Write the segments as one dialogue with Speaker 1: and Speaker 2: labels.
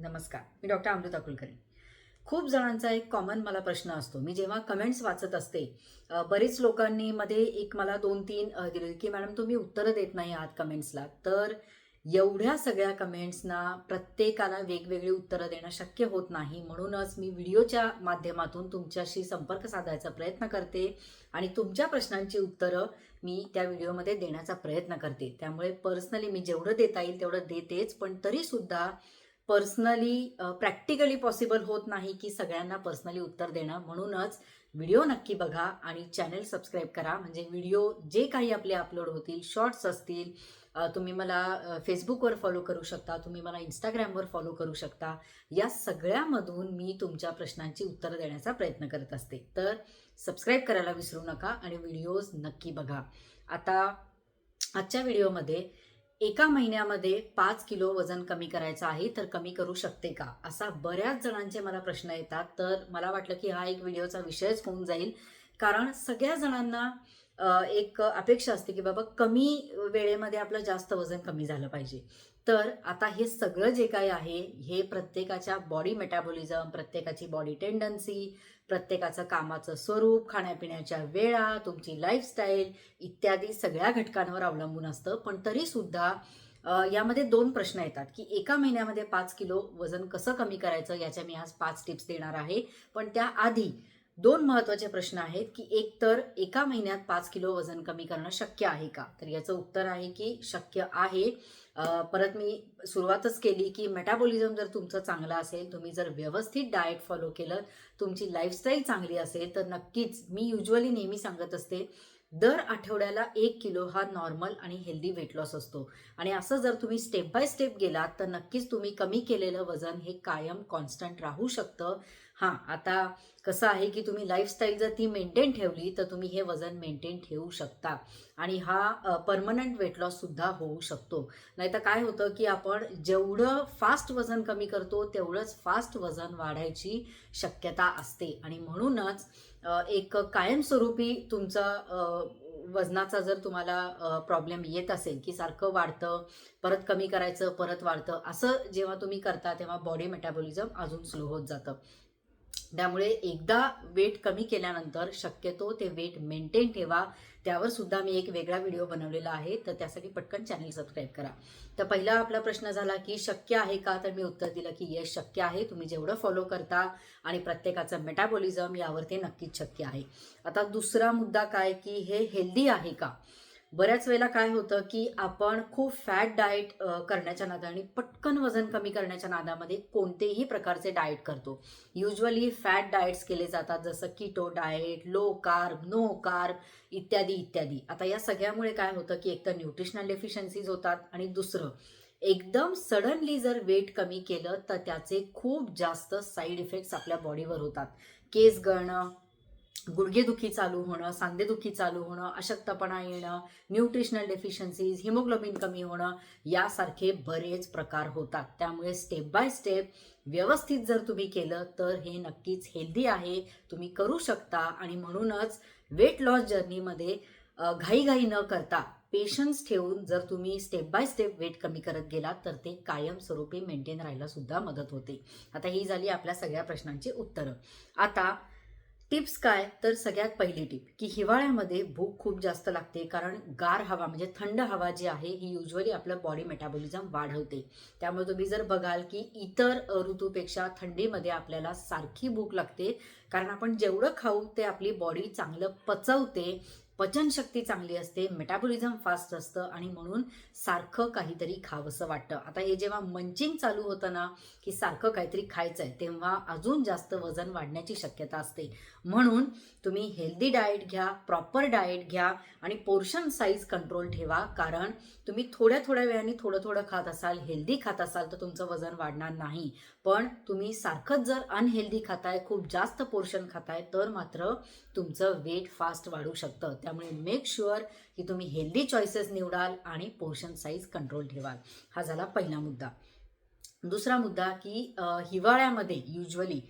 Speaker 1: नमस्कार मी डॉक्टर अमृता कुलकर्णी. खूप जणांचा एक कॉमन मला प्रश्न असतो. मी जेव्हा कमेंट्स वाचत असते बरेच लोकांनी मध्ये एक मला दोन तीन दिले की मॅडम तुम्ही उत्तरं देत नाही आहात कमेंट्सला तर एवढ्या सगळ्या कमेंट्सना प्रत्येकाला वेगवेगळी उत्तरं देणं शक्य होत नाही. म्हणूनच मी व्हिडिओच्या माध्यमातून तुमच्याशी संपर्क साधायचा प्रयत्न करते आणि तुमच्या प्रश्नांची उत्तरं मी त्या व्हिडिओमध्ये देण्याचा प्रयत्न करते. त्यामुळे पर्सनली मी जेवढं देता येईल तेवढं देतेच पण तरीसुद्धा पर्सनली प्रॅक्टिकली पॉसिबल होत नाही की सगळ्यांना पर्सनली उत्तर देणं. म्हणूनच व्हिडिओ नक्की बघा आणि चॅनल सबस्क्राईब करा. म्हणजे व्हिडिओ जे काही आपले अपलोड होतील शॉर्ट्स असतील तुम्ही मला फेसबुकवर फॉलो करू शकता तुम्ही मला इंस्टाग्रामवर फॉलो करू शकता या सगळ्यामधून मी तुमच्या प्रश्नांची उत्तरं देण्याचा प्रयत्न करत असते. तर सबस्क्राईब करायला विसरू नका आणि व्हिडिओज नक्की बघा. आता आजच्या व्हिडिओमध्ये एका महिन्यामध्ये पाच किलो वजन कमी करायचं आहे तर कमी करू शकते का? असा बऱ्याच जणांचे मला प्रश्न येतात. तर मला वाटलं की हा एक व्हिडिओचा विषयच होऊन जाईल. कारण सगळ्या जणांना एक अपेक्षा असते की बाबा कमी वेळेमध्ये आपलं जास्त वजन कमी झालं पाहिजे. तर आता हे सगळं जे काही आहे हे प्रत्येकाच्या बॉडी मेटाबॉलिझम प्रत्येकाची बॉडी टेंडन्सी प्रत्येकाचं कामाचं स्वरूप खाण्यापिण्याच्या वेळा तुमची लाईफस्टाईल इत्यादी सगळ्या घटकांवर अवलंबून असतं. पण तरीसुद्धा यामध्ये दोन प्रश्न येतात की एका महिन्यामध्ये पाच किलो वजन कसं कमी करायचं याच्या मी आज पाच टिप्स देणार आहे. पण त्याआधी दोन महत्त्वाचे प्रश्न आहेत की एक तर एका महिन्यात पाच किलो वजन कमी करणं शक्य आहे का? तर याचं उत्तर आहे की शक्य आहे. परत मी सुरुवातच केली की मेटाबॉलिझम जर तुमचं चांगलं असेल तुम्ही जर व्यवस्थित डाएट फॉलो केलं तुमची लाईफस्टाईल चांगली असेल तर नक्कीच मी युजली नेहमी सांगत असते दर आठवड्याला एक किलो हा नॉर्मल आणि हेल्दी वेट लॉस असतो. आणि असं जर तुम्ही स्टेप बाय स्टेप गेलात तर नक्कीच तुम्ही कमी केलेलं वजन हे कायम कॉन्स्टंट राहू शकतं. हां आता कसं आहे की तुम्ही लाईफस्टाईल जर ती मेंटेन ठेवली तर तुम्ही हे वजन मेंटेन ठेवू शकता. आणि हा परमनंट वेट लॉस सुद्धा होऊ शकतो. नाहीतर काय होतं की आपण जेवढं फास्ट वजन कमी करतो तेवढंच फास्ट वजन वाढायची शक्यता असते. आणि म्हणूनच एक कायमस्वरूपी तुमचं वजनाचा जर तुम्हाला प्रॉब्लेम येत असेल की सारखं वाढतं परत कमी करायचं परत वाढतं असं जेव्हा तुम्ही करता तेव्हा बॉडी मेटाबॉलिझम अजून स्लो होत जातं. त्यामुळे एकदा वेट कमी केल्यानंतर शक्यतो ते वेट मेंटेन ठेवा. त्यावर सुद्धा मी एक वेगळा व्हिडिओ बनवलेला आहे तर त्यासाठी पटकन चॅनल सबस्क्राईब करा. तर पहिला आपला प्रश्न झाला की शक्य आहे का? तर मी उत्तर दिलं की येस शक्य आहे. तुम्ही जेवढं फॉलो करता आणि प्रत्येकाचं मेटाबॉलिझम यावर ते नक्कीच शक्य आहे. आता दुसरा मुद्दा काय की हे हेल्दी आहे का? बऱ्याच वेळेला काय होतं की आपण खूप फॅट डाएट करण्याच्या नादाने पटकन वजन कमी करण्याच्या नादामध्ये कोणतेही प्रकारचे डाएट करतो. युजली फॅट डाएट्स केले जातात जसं keto diet low carb no carb इत्यादी इत्यादी. आता या सगळ्यामुळे काय होतं की एकतर न्यूट्रिशनल डेफिशियन्सीज होतात आणि दुसरं एकदम सडनली जर वेट कमी केलं तर त्याचे खूप जास्त साईड इफेक्ट्स आपल्या बॉडीवर होतात. केस गळणं गुडघेदुखी चालू होणं सांधेदुखी चालू होणं अशक्तपणा येणं न्यूट्रिशनल डेफिशियन्सीज हिमोग्लोबिन कमी होणं यासारखे बरेच प्रकार होतात. त्यामुळे स्टेप बाय स्टेप व्यवस्थित जर तुम्ही केलं तर हे नक्कीच हेल्दी आहे. तुम्ही करू शकता आणि म्हणूनच वेट लॉस जर्नीमध्ये घाईघाई न करता पेशन्स ठेवून जर तुम्ही स्टेप बाय स्टेप वेट कमी करत गेलात तर ते कायमस्वरूपी मेंटेन राहायला सुद्धा मदत होते. आता ही झाली आपल्या सगळ्या प्रश्नांची उत्तरं. आता टिप्स काय? तर सगळ्यात पहिली टिप की हिवाळ्यामध्ये भूक खूप जास्त लागते कारण गार हवा म्हणजे थंड हवा जी आहे ही युजली आपलं बॉडी मेटाबॉलिझम वाढवते. त्यामुळे तुम्ही जर बघाल की इतर ऋतूपेक्षा थंडीमध्ये आपल्याला सारखी भूक लागते. कारण आपण जेवढं खाऊ ते आपली बॉडी चांगलं पचवते. पचनशक्ती चांगली असते मेटाबॉलिझम फास्ट असतं आणि म्हणून सारखं काहीतरी खावंसं वाटतं. आता हे जेव्हा मंचिंग चालू होतं ना की सारखं काहीतरी खायचं आहे तेव्हा अजून जास्त वजन वाढण्याची शक्यता असते. म्हणून तुम्ही हेल्दी डाएट घ्या प्रॉपर डाएट घ्या आणि पोर्शन साईज कंट्रोल ठेवा. कारण तुम्ही थोड्या थोड्या वेळाने थोडं थोडं खात असाल हेल्दी खात असाल तर तुमचं वजन वाढणार नाही. पण तुम्ही सारखंच जर अनहेल्दी खाताय खूप जास्त पोर्शन खाताय तर मात्र तुमचं वेट फास्ट वाढू शकतं. त्यामुळे मेक शुअर की तुम्ही हेल्दी चॉईसेस निवडाल आणि पोर्शन साईज कंट्रोल ठेवाल. हा झाला पहिला मुद्दा. दुसरा मुद्दा की हिवाळ्यामध्ये युजली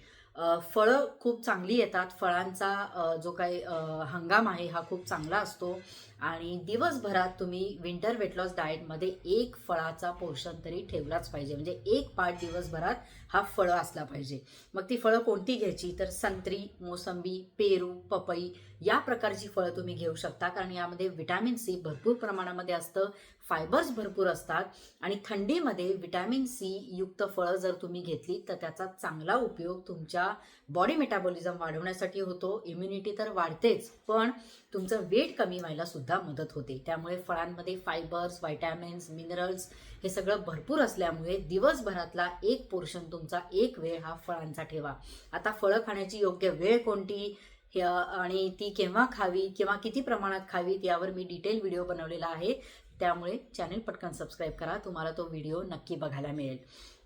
Speaker 1: फळं खूप चांगली येतात. फळांचा जो काही हंगाम आहे हा खूप चांगला असतो. आणि दिवसभरात तुम्ही विंटर वेट लॉस डाएटमध्ये एक फळाचा पोर्शन तरी ठेवलाच पाहिजे. म्हणजे एक पाठ दिवसभरात हा फळं असला पाहिजे. मग ती फळं कोणती घ्यायची? तर संत्री मोसंबी पेरू पपई या प्रकारची फळं तुम्ही घेऊ शकता. कारण यामध्ये विटॅमिन सी भरपूर प्रमाणामध्ये असतं फायबर्स भरपूर असतात आणि थंडीमध्ये विटॅमिन सी युक्त फळं जर तुम्ही घेतली तर त्याचा चांगला उपयोग तुमच्या बॉडी मेटाबॉलिझम वाढवण्यासाठी होतो. इम्युनिटी तर वाढतेच पण तुमचं वेट कमी व्हायला सुद्धा सुद्धा मदत होते. त्यामुळे फळांमध्ये फायबर्स व्हायटॅमिन्स मिनरल्स हे सगळं भरपूर असल्यामुळे दिवसभरातला एक पोर्शन तुमचा एक वेळ हा फळांचा ठेवा. आता फळं खाण्याची योग्य वेळ कोणती? हे, आणि ती केव्हा खावी किंवा किती प्रमाणात खावीत यावर मी डिटेल व्हिडिओ बनवलेला आहे. त्यामुळे चॅनल पटकन सबस्क्राईब करा तुम्हाला तो व्हिडिओ नक्की बघायला मिळेल.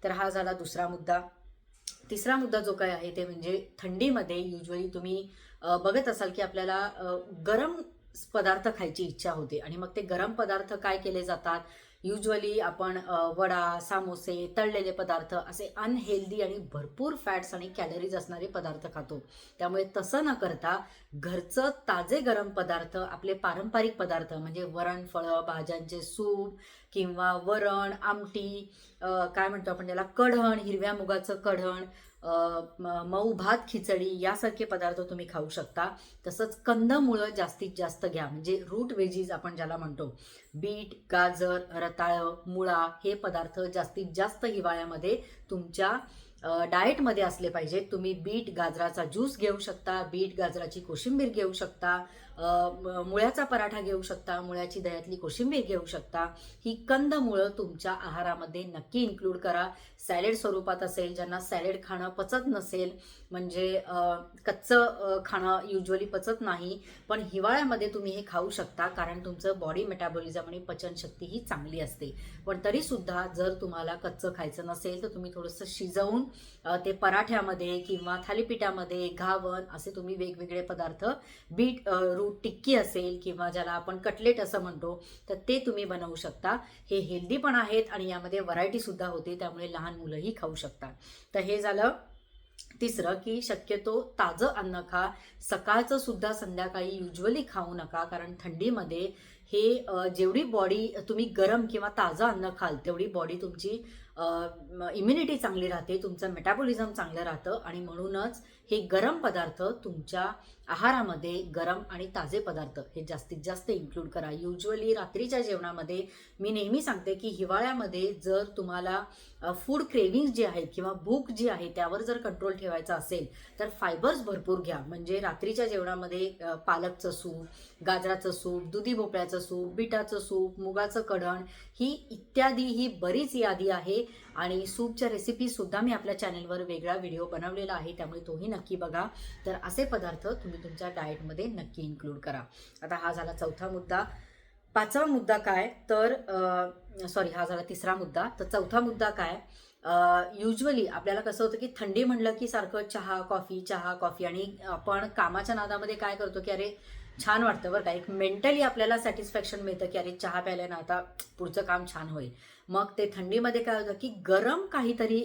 Speaker 1: तर हा झाला दुसरा मुद्दा. तिसरा मुद्दा जो काय आहे ते म्हणजे थंडीमध्ये युजली तुम्ही बघत असाल की आपल्याला गरम पदार्थ खायची इच्छा होते. आणि मग ते गरम पदार्थ काय केले जातात? युजली आपण वडा सामोसे तळलेले पदार्थ असे अनहेल्दी आणि भरपूर फॅट्स आणि कॅलरीज असणारे पदार्थ खातो. त्यामुळे तसं न करता घरचं ताजे गरम पदार्थ आपले पारंपरिक पदार्थ म्हणजे वरण फळं भाज्यांचे सूप किंवा वरण आमटी काय म्हणतो आपण त्याला? कढण हिरव्या मुगाचं कढण मऊ भात खिचडी यासारखे पदार्थ तुम्ही खाऊ शकता. तसंच कंदमुळं जास्तीत जास्त घ्या. म्हणजे रूट वेजीज आपण ज्याला म्हणतो बीट गाजर रताळं मुळा हे पदार्थ जास्तीत जास्त हिवाळ्यामध्ये तुमच्या डाएटमध्ये असले पाहिजेत. तुम्ही बीट गाजराचा ज्यूस घेऊ शकता बीट गाजराची कोशिंबीर घेऊ शकता मुळ्याचा पराठा घेऊ शकता मुळ्याची दह्यातली कोशिंबीर घेऊ शकता. ही कंदमुळं तुमच्या आहारामध्ये नक्की इन्क्लूड करा. सॅलेड स्वरूपात असेल ज्यांना सॅलेड खाणं पचत नसेल म्हणजे कच्चं खाणं युजली पचत नाही पण हिवाळ्यामध्ये तुम्ही हे खाऊ शकता कारण तुमचं बॉडी मेटाबॉलिझम आणि पचनशक्ती ही चांगली असते. पण तरीसुद्धा जर तुम्हाला कच्चं खायचं नसेल तर तुम्ही थोडंसं शिजवून ते पराठ्यामध्ये किंवा थालीपीठामध्ये घावन असे तुम्ही वेगवेगळे पदार्थ बीट अ, टिक्की असेल किंवा ज्याला आपण कटलेट असं म्हणतो तर ते तुम्ही बनवू शकता. हे हेल्दी पण आहेत आणि यामध्ये व्हरायटीसुद्धा होते त्यामुळे लहान मुलंही खाऊ शकतात. तर हे झालं तिसरं की शक्यतो ताजं अन्न खा. सकाळचं सुद्धा संध्याकाळी युजली खाऊ नका कारण थंडीमध्ये हे जेवढी बॉडी तुम्ही गरम किंवा ताजं अन्न खाल तेवढी बॉडी तुमची इम्युनिटी चांगली राहते तुमचं मेटाबॉलिझम चांगलं राहतं आणि म्हणूनच हे गरम पदार्थ तुमच्या आहारामध्ये गरम आणि ताजे पदार्थ हे जास्तीत जास्त इन्क्लूड करा. युजली रात्रीच्या जेवणामध्ये मी नेहमी सांगते की हिवाळ्यामध्ये जर तुम्हाला फूड क्रेविंग्स जी आहेत किंवा भूक जी आहे त्यावर जर कंट्रोल ठेवायचा असेल तर फायबर्स भरपूर घ्या. म्हणजे रात्रीच्या जेवणामध्ये पालकचं सूप गाजराचं सूप दुधी भोपळ्याचं सूप बिटाचं सूप मुगाचं कढण ही इत्यादी ही बरीच यादी आहे. आणि सूपच्या रेसिपीसुद्धा मी आपल्या चॅनलवर वेगळा व्हिडिओ बनवलेला आहे त्यामुळे तोही नक्की बघा. तर असे पदार्थ तुम्ही तुमच्या डाएटमध्ये नक्की इन्क्लूड करा. आता हा झाला चौथा मुद्दा. पाचवा मुद्दा काय? तर सॉरी हा झाला तिसरा मुद्दा. तर चौथा मुद्दा काय? युजली आपल्याला कसं होतं की थंडी म्हणलं की सारखं चहा कॉफी चहा कॉफी आणि आपण कामाच्या नादामध्ये काय करतो की अरे छान वाटतं बरं का. एक मेंटली आपल्याला सॅटिस्फॅक्शन मिळतं की अरे चहा प्यायल्यानं आता पुढचं काम छान होईल. मग ते थंडीमध्ये काय होतं की गरम काहीतरी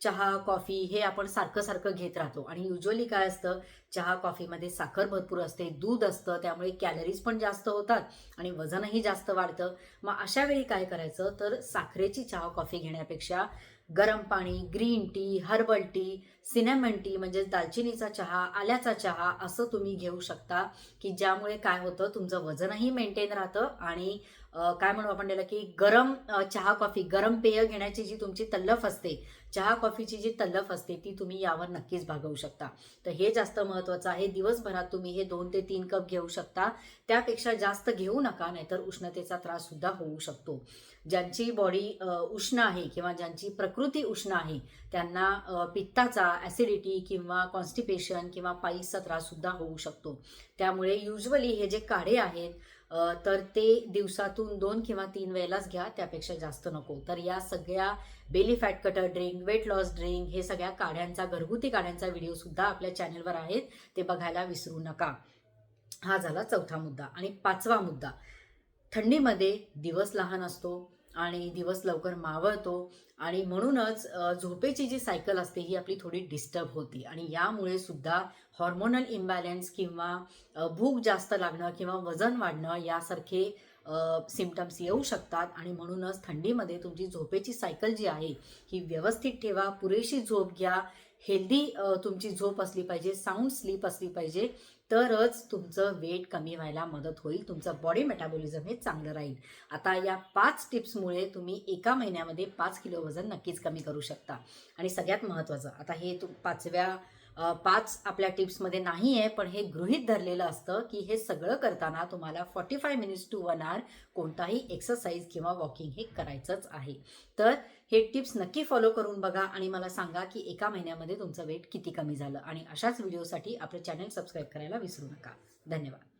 Speaker 1: चहा कॉफी हे आपण सारखं सारखं घेत राहतो. आणि युजली काय असतं चहा कॉफीमध्ये साखर भरपूर असते दूध असतं त्यामुळे कॅलरीज पण जास्त होतात आणि वजनही जास्त वाढतं. मग अशा वेळी काय करायचं तर साखरेची चहा कॉफी घेण्यापेक्षा गरम पाणी green tea herbal tea cinnamon tea म्हणजे दालचिनीचा चहा आल्याचा चहा असं तुम्ही घेऊ शकता की ज्यामुळे काय होतं तुमचं वजनही मेंटेन राहतं आणि काय म्हणू आपण त्याला की गरम चहा कॉफी गरम पेय घेण्याची जी तुमची तल्लफ असते चहा कॉफीची जी तल्लफ असते ती तुम्ही यावर नक्कीच भागवू शकता. तर हे जास्त महत्त्वाचं आहे. दिवसभरात तुम्ही हे दोन ते तीन कप घेऊ शकता. त्यापेक्षा जास्त घेऊ नका नाहीतर उष्णतेचा त्रास सुद्धा होऊ शकतो. ज्यांची बॉडी उष्ण आहे किंवा ज्यांची प्रकृती उष्ण आहे त्यांना पित्ताचा ॲसिडिटी किंवा कॉन्स्टिपेशन किंवा पाईसचा त्राससुद्धा होऊ शकतो. त्यामुळे युजली हे जे काढे आहेत तर ते दिवसातून दोन किंवा तीन वेळेलाच घ्या त्यापेक्षा जास्त नको. तर या सगळ्या belly fat cutter drink weight loss drink हे सगळ्या काढ्यांचा घरगुती काढ्यांचा व्हिडिओसुद्धा आपल्या चॅनलवर आहेत ते बघायला विसरू नका. हा झाला चौथा मुद्दा. आणि पाचवा मुद्दा. थंडीमध्ये दिवस लहान असतो. आणि दिवस लवकर मावळतो. आणि म्हणूनच झोपेची जी सायकल असते ही आपली थोडी डिस्टर्ब होती. आणि यामुळे सुद्धा हॉर्मोनल इम्बॅलन्स किंवा भूक जास्त लागणं किंवा वजन वाढणं यासारखे सिमटम्स येऊ शकतात आणि म्हणूनच थंडीमध्ये तुमची झोपेची सायकल जी आहे ही व्यवस्थित ठेवा पुरेशी झोप घ्या. हेल्दी तुमची झोप असली पाहिजे साऊंड स्लीप असली पाहिजे तरच तुमचं वेट कमी व्हायला मदत होईल तुमचं बॉडी मेटाबॉलिझम हे चांगलं राहील. आता या पाच टिप्समुळे तुम्ही एका महिन्यामध्ये पाच किलो वजन नक्कीच कमी करू शकता. आणि सगळ्यात महत्त्वाचं आता हे तू पाचव्या पाच आपल्या टिप्समध्ये नाही आहे पण हे गृहीत धरलेलं असतं की हे सगळं करताना तुम्हाला forty five minutes to one hour कोणताही एक्सरसाइज किंवा वॉकिंग हे करायचंच आहे. तर हे टिप्स नक्की फॉलो करून बघा आणि मला सांगा की एका महिन्यामध्ये तुमचं वेट किती कमी झालं. आणि अशाच व्हिडिओसाठी आपलं चॅनल सबस्क्राईब करायला विसरू नका. धन्यवाद.